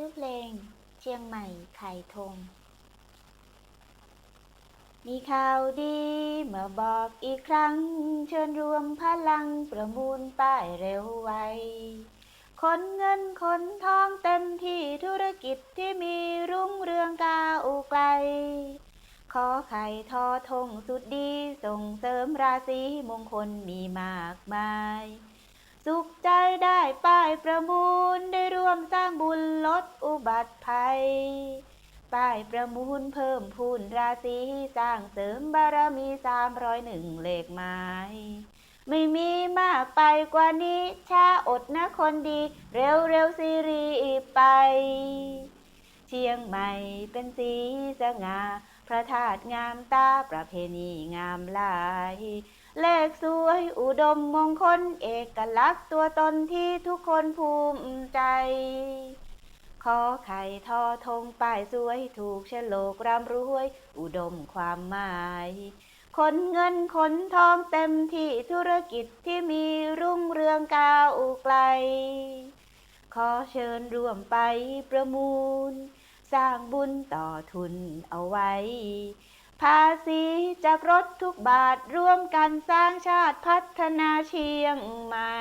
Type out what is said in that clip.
ชื่อเพลงเชียงใหม่ไข่ธงมีข่าวดีมาบอกอีกครั้ง เชิญรวมพลังประมูลป้ายเร็วไวคนเงินคนทองเต็มที่ธุรกิจที่มีรุ่งเรืองก้าวไกล ขอไข่ทอทงสุดดีส่งเสริมราศีมงคลมีมากมาย สุขใจได้ป้ายประมูล วมสร้างบุญลดอุบัติภัยป้ายประมูลเพิ่มพูนราศีสร้างเสริมบารมีสามร้อยหนึ่งเลขไม้ไม่มีมากไปกว่านี้ช้าอดนะคนดี เร็วเร็วสิรีไป เชียงใหม่เป็นสีสง่า พระธาตุงามตาประเพณีงามหลาย เลขสวยอุดมมงคลเอกลักษณ์ตัวตนที่ทุกคนภูมิใจขอไข่ทอทงป้ายสวยถูกฉลกร่ำรวย อุดมความหมาย คนเงินคนทองเต็มที่ธุรกิจที่มีรุ่งเรืองก้าวไกล ขอเชิญร่วมไปประมูล สร้างบุญต่อทุนเอาไว้ ภาษีจากรถทุกบาทร่วมกันสร้างชาติพัฒนาเชียงใหม่